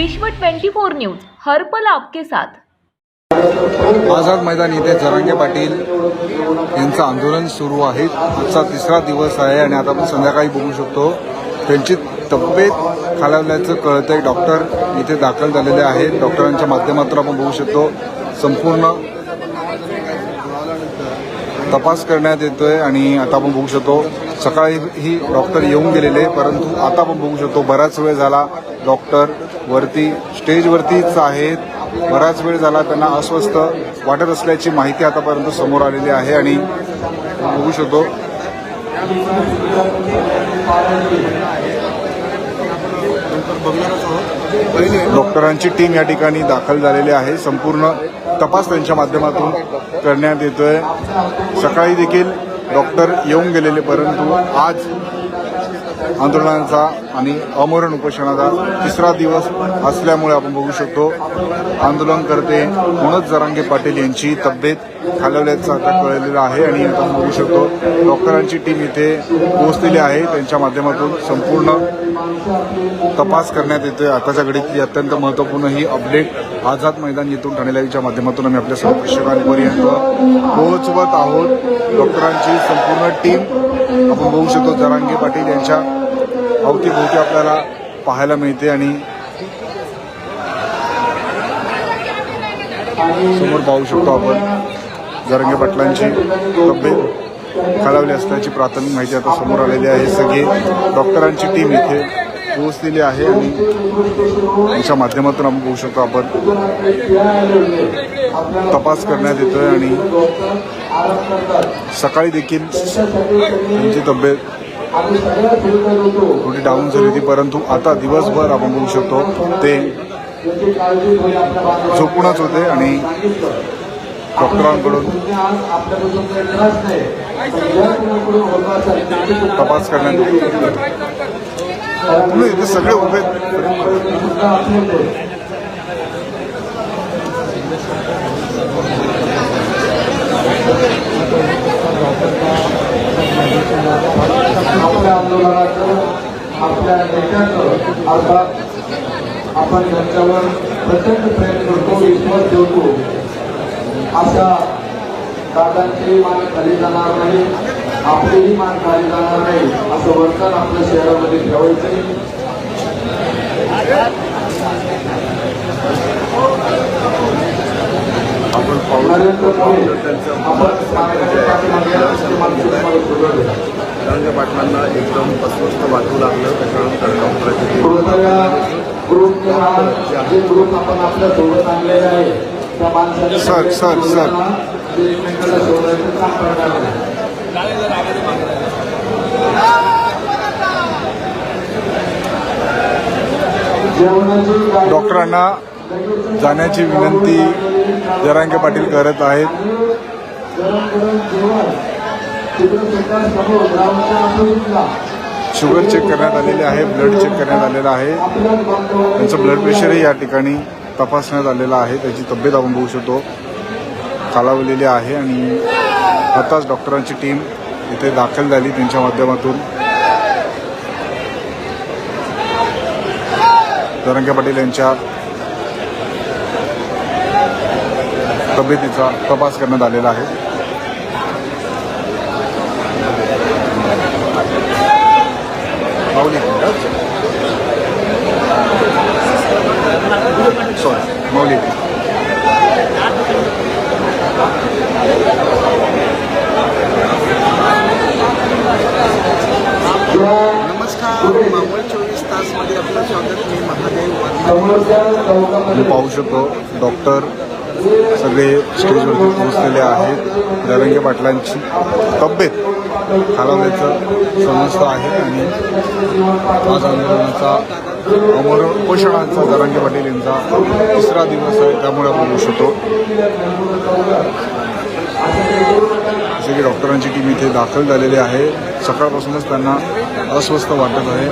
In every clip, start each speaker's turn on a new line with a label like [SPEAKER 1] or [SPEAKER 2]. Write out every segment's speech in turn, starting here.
[SPEAKER 1] विश्व 24 न्यूज हर्पल आपके साथ.
[SPEAKER 2] आझाद मैदान येथे जरांगे पाटील यांचं आंदोलन सुरू आहे. आजचा तिसरा दिवस आहे आणि आता आपण संध्याकाळी बघू शकतो. त्यांची तब्येत खालावल्याचं कळतंय. डॉक्टर इथे दाखल झालेले आहेत. डॉक्टरांच्या माध्यमातून आपण बघू शकतो. संपूर्ण तपास करण्यात येतोय आणि आता आपण बघू शकतो. सकाळी ही डॉक्टर येऊन गेलेले परंतु आता आपण बघू शकतो बराच वेळ झाला. डॉक्टर वरती स्टेजवरतीच आहेत. बराच वेळ झाला त्यांना अस्वस्थ वाटत असल्याची माहिती आतापर्यंत समोर आलेली आहे आणि बघू शकतो. डॉक्टरांची टीम या ठिकाणी दाखल झालेली आहे. संपूर्ण तपास त्यांच्या माध्यमातून करण्यात येतोय. सकाळी देखील डॉक्टर येऊन गेलेले परंतु आज आंदोलनाचा आणि अमरण उपोषणाचा तिसरा दिवस असल्यामुळे आपण बघू शकतो आंदोलनकर्ते मनोज जरांगे पाटील यांची तब्येत खालवल्याचं आता कळलेलं आहे आणि आता आपण बघू शकतो डॉक्टरांची टीम इथे पोहोचलेली आहे. त्यांच्या माध्यमातून संपूर्ण तपास करण्यात येतोय. आताच्या घडीतली अत्यंत महत्त्वपूर्ण ही अपडेट आझाद मैदान येथून ठाणे लाईव्हच्या माध्यमातून आम्ही आपल्या सर्व प्रेक्षकांपर्यंत पोहोचवत आहोत. डॉक्टरांची संपूर्ण टीम आपण बघू शकतो जरांगे पाटील यांच्या अवतीभोवती आपल्याला पाहायला मिळते आणि समोर पाहू शकतो आपण. जरंगे पाटलांची तब्येत खालावली असल्याची प्राथमिक माहिती आता समोर आलेली आहे. सगळी डॉक्टरांची टीम इथे पोहोचलेली आहे आणि त्यांच्या माध्यमातून आपण बघू शकतो आपण. तपास करण्यात येतोय आणि सकाळी देखील त्यांची तब्येत थोडी डाऊन झाली होती परंतु आता दिवसभर आपण बघू शकतो ते झोपूनच होते आणि डॉक्टरांकडून तपास करण्यात इथे सगळे उभे आहेत.
[SPEAKER 3] आपल्या आंदोलनाचं आपल्या नेत्याचं अर्थात आपण त्यांच्यावर प्रचंड प्रेम करतो विश्वास ठेवतो. अशा दादांची मान खाली जाणार नाही आपलीही मान खाली जाणार नाही असं वर्तन आपल्या शहरामध्ये ठेवायचं
[SPEAKER 2] आपण
[SPEAKER 3] नरेंद्र मोदी आपण
[SPEAKER 2] त्यांचं
[SPEAKER 3] पाठीमागे असं माणसं तुम्हाला बोलवलं.
[SPEAKER 2] जरांगे पाटलांना एकदम अस्वस्थ वाटू लागलं. त्याच्यानंतर डॉक्टरांची सर, सर, सर. डॉक्टरांना जाण्याची विनंती जरांगे पाटील करत आहेत. शुगर चेक करण्यात आलेले आहे ब्लड चेक करण्यात आलेलं आहे. त्यांचं ब्लड प्रेशरही या ठिकाणी तपासण्यात आलेलं आहे. त्याची तब्येत आपण बघू शकतो. खालावलेली आहे आणि आताच डॉक्टरांची टीम इथे दाखल झाली त्यांच्या माध्यमातून. जरंगे पाटील यांच्या तब्येतीचा तपास करण्यात आलेला आहे. माऊली सॉरी मौली
[SPEAKER 4] नमस्कार मावळ चोवीस तासमध्ये आपलं स्वागत मी महादेव
[SPEAKER 2] पाहू शकतो डॉक्टर सगळे स्टेजवरती पोहोचलेले आहेत. जरंगे पाटलांची तब्येत खालावल्याचं समजतं आहे आणि आज आंदोलनाचा अमर उपोषणांचा जरांगे पाटील यांचा तिसरा दिवस आहे त्यामुळे आपण बघू शकतो. जसे की डॉक्टरांची टीम इथे दाखल झालेली आहे. सकाळपासूनच त्यांना अस्वस्थ वाटत आहे.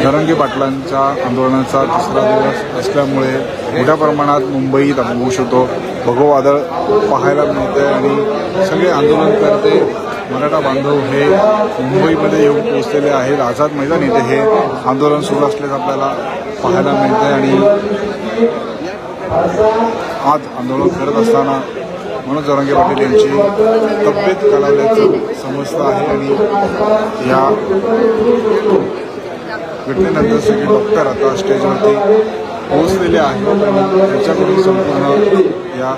[SPEAKER 2] जरांगे पाटलांच्या आंदोलनाचा तिसरा दिवस असल्यामुळे मोठ्या प्रमाणात मुंबईत आपण होऊ शकतो भगोवादळ पाहायला मिळते आणि सगळे आंदोलनकर्ते मराठा बांधव हे मुंबईमध्ये येऊन पोहोचलेले आहेत. आझाद मैदान येथे हे आंदोलन सुरू असल्याचं आपल्याला पाहायला मिळते आणि आज आंदोलन करत असताना मनोज जरांगे पाटील यांची तब्येत कलावल्याचं समजतं आहे आणि या घटनेनंतर सगळे डॉक्टर आता स्टेजवरती पोहोचलेले आहेत. आणि त्यांच्याकडून संपूर्ण या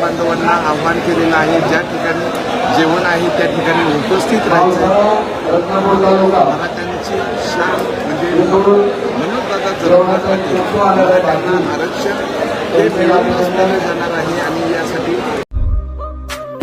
[SPEAKER 4] बांधवांना आव्हान केलेलं आहे. ज्या ठिकाणी जेवण आहे त्या ठिकाणी उपस्थित राहायचं
[SPEAKER 3] रत्नापूर तालुका
[SPEAKER 4] शान म्हणजे मनोजदादा जगन्नाथ पाटील आरक्षण हे मिळवूनच दिलं जाणार आहे आणि यासाठी